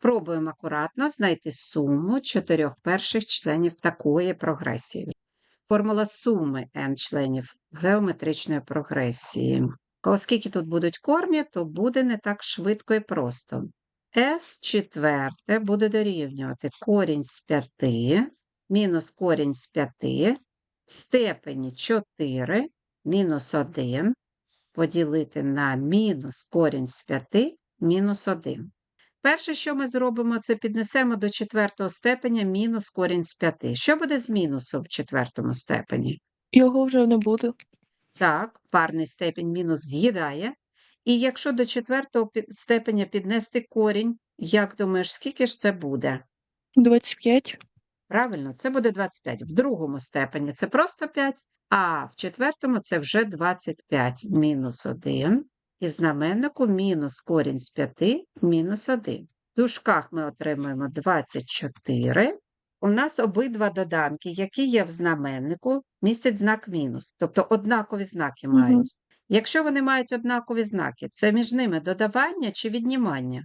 Спробуємо акуратно знайти суму чотирьох перших членів такої прогресії. Формула суми n членів геометричної прогресії. Оскільки тут будуть корні, то буде не так швидко і просто. s четверте буде дорівнювати корінь з 5 мінус корінь з 5 в степені 4 мінус 1 поділити на мінус корінь з 5 мінус 1. Перше, що ми зробимо, це піднесемо до четвертого степеня мінус корінь з 5. Що буде з мінусом в четвертому степені? Його вже не буде. Так, парний степень мінус з'їдає. І якщо до четвертого степеня піднести корінь, як думаєш, скільки ж це буде? 25. Правильно, це буде 25. В другому степені це просто 5, а в четвертому це вже 25 мінус 1. І в знаменнику мінус корінь з 5 мінус 1. В дужках ми отримуємо 24. У нас обидва доданки, які є в знаменнику, містять знак мінус, тобто однакові знаки мають. Якщо вони мають однакові знаки, це між ними додавання чи віднімання?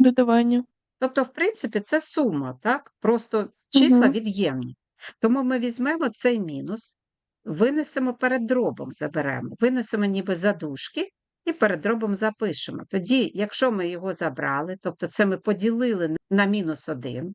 Додавання. Тобто, в принципі, це сума, так? Просто числа Мгм. від'ємні. Тому ми візьмемо цей мінус, винесемо перед дробом, заберемо, винесемо ніби задушки і перед дробом запишемо. Тоді, якщо ми його забрали, тобто це ми поділили на мінус 1,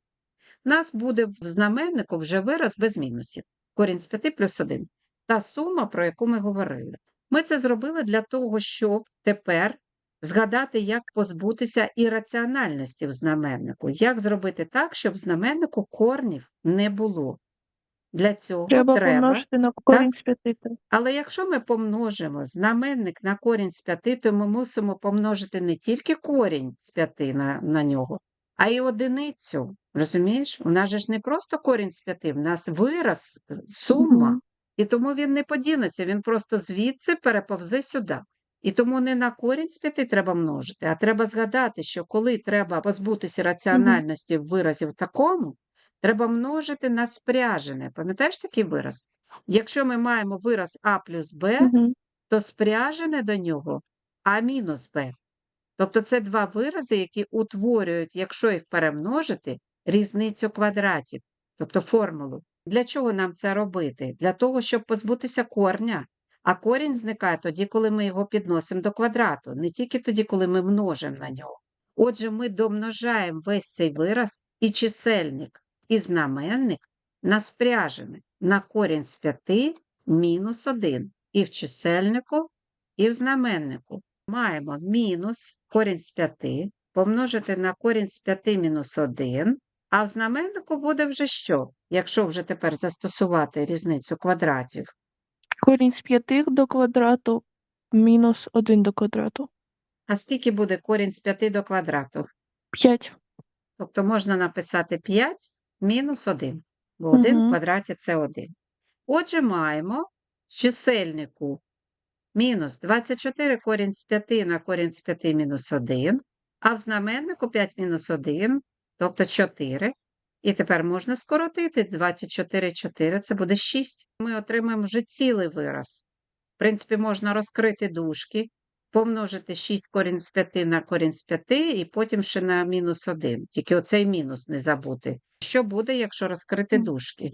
у нас буде в знаменнику вже вираз без мінусів. Корінь з 5 плюс 1. Та сума, про яку ми говорили. Ми це зробили для того, щоб тепер згадати, як позбутися ірраціональності в знаменнику. Як зробити так, щоб в знаменнику корнів не було. Для цього Треба, треба помножити на корінь з 5. але якщо ми помножимо знаменник на корінь з 5, то ми мусимо помножити не тільки корінь з 5 на, на нього, а й одиницю. Розумієш? У нас же ж не просто корінь з 5, в нас вираз, сума, Мгм. і тому він не подінеться, він просто звідси переповзе сюди. І тому не на корінь з 5 треба множити, а треба згадати, що коли треба позбутися раціональності в виразі в такому, треба множити на спряжене. Пам'ятаєш такий вираз? Якщо ми маємо вираз А плюс Б, то спряжене до нього А мінус Б. Тобто це два вирази, які утворюють, якщо їх перемножити, різницю квадратів, тобто формулу. Для чого нам це робити? Для того, щоб позбутися корня. А корінь зникає тоді, коли ми його підносимо до квадрату, не тільки тоді, коли ми множимо на нього. Отже, ми домножаємо весь цей вираз і чисельник, і знаменник на спряжене на корінь з 5 мінус 1 і в чисельнику, і в знаменнику. Маємо мінус корінь з 5 помножити на корінь з 5 мінус 1, а в знаменнику буде вже що? Якщо вже тепер застосувати різницю квадратів. Корінь з 5 до квадрату мінус 1 до квадрату. А скільки буде корінь з 5 до квадрату? 5. Тобто можна написати 5 мінус 1, бо 1 в квадраті це 1. Отже, маємо в чисельнику мінус 24 корінь з 5 на корінь з 5 мінус 1, а в знаменнику 5 мінус 1, тобто 4. І тепер можна скоротити 24, 4, це буде 6. Ми отримаємо вже цілий вираз. В принципі, можна розкрити дужки, помножити 6 корінь з 5 на корінь з 5 і потім ще на мінус 1. Тільки оцей мінус не забути. Що буде, якщо розкрити дужки?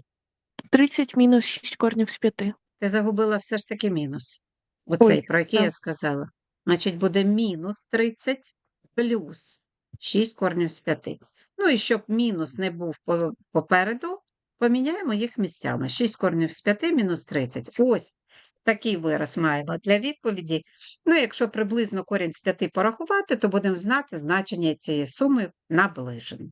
30 мінус 6 корнів з 5. Ти загубила все ж таки мінус. Оцей, Ой, про який я сказала. Значить, буде мінус 30 плюс 6 корнів з 5. Ну і щоб мінус не був попереду, поміняємо їх місцями. 6 корнів з 5 мінус 30. Ось такий вираз маємо для відповіді. Ну, якщо приблизно корінь з 5 порахувати, то будемо знати значення цієї суми наближено.